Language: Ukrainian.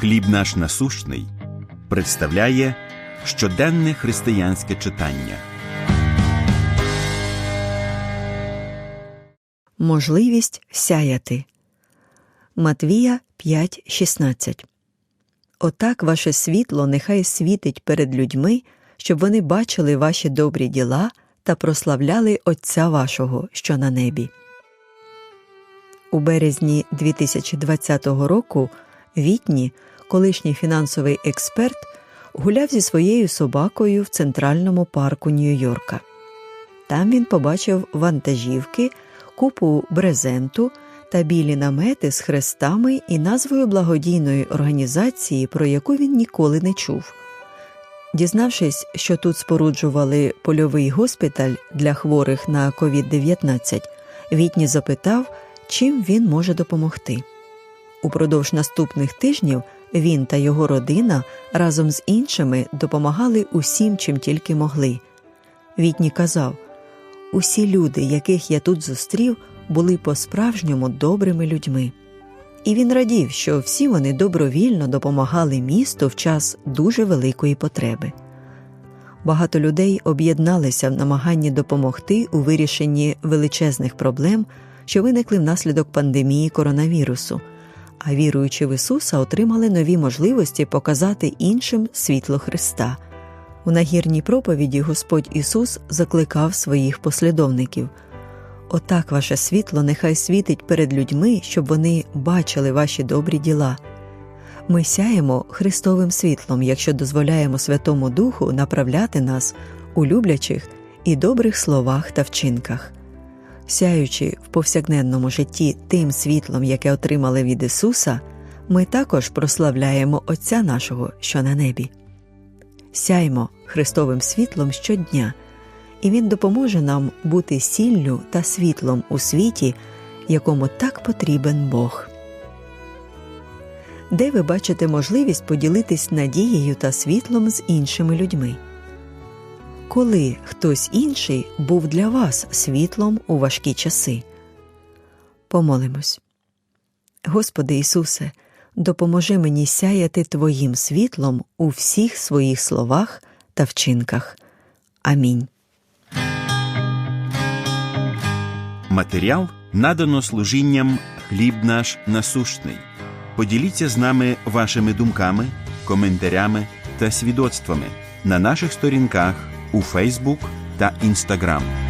Хліб наш насущний представляє щоденне християнське читання. Можливість сяяти. Матвія 5.16 Отак ваше світло нехай світить перед людьми, щоб вони бачили ваші добрі діла та прославляли Отця вашого, що на небі. У березні 2020 року Вітні, колишній фінансовий експерт, гуляв зі своєю собакою в центральному парку Нью-Йорка. Там він побачив вантажівки, купу брезенту та білі намети з хрестами і назвою благодійної організації, про яку він ніколи не чув. Дізнавшись, що тут споруджували польовий госпіталь для хворих на COVID-19, Вітні запитав, чим він може допомогти. Упродовж наступних тижнів він та його родина разом з іншими допомагали усім, чим тільки могли. Вітні казав усі люди, яких я тут зустрів, були по-справжньому добрими людьми. І він радів, що всі вони добровільно допомагали місту в час дуже великої потреби. Багато людей об'єдналися в намаганні допомогти у вирішенні величезних проблем, що виникли внаслідок пандемії коронавірусу, а віруючи в Ісуса, отримали нові можливості показати іншим світло Христа. У нагірній проповіді Господь Ісус закликав своїх послідовників. Отак ваше світло нехай світить перед людьми, щоб вони бачили ваші добрі діла. Ми сяємо Христовим світлом, якщо дозволяємо Святому Духу направляти нас у люблячих і добрих словах та вчинках. Сяючи в повсякденному житті тим світлом, яке отримали від Ісуса, ми також прославляємо Отця нашого, що на небі. Сяймо Христовим світлом щодня і Він допоможе нам бути сіллю та світлом у світі, якому так потрібен Бог. Де ви бачите можливість поділитись надією та світлом з іншими людьми? Коли хтось інший був для вас світлом у важкі часи? Помолимось. Господи Ісусе, допоможи мені сяяти Твоїм світлом у всіх своїх словах та вчинках. Амінь. Матеріал надано служінням Хліб наш насущний. Поділіться з нами вашими думками, коментарями та свідоцтвами на наших сторінках у Фейсбук та Інстаграм.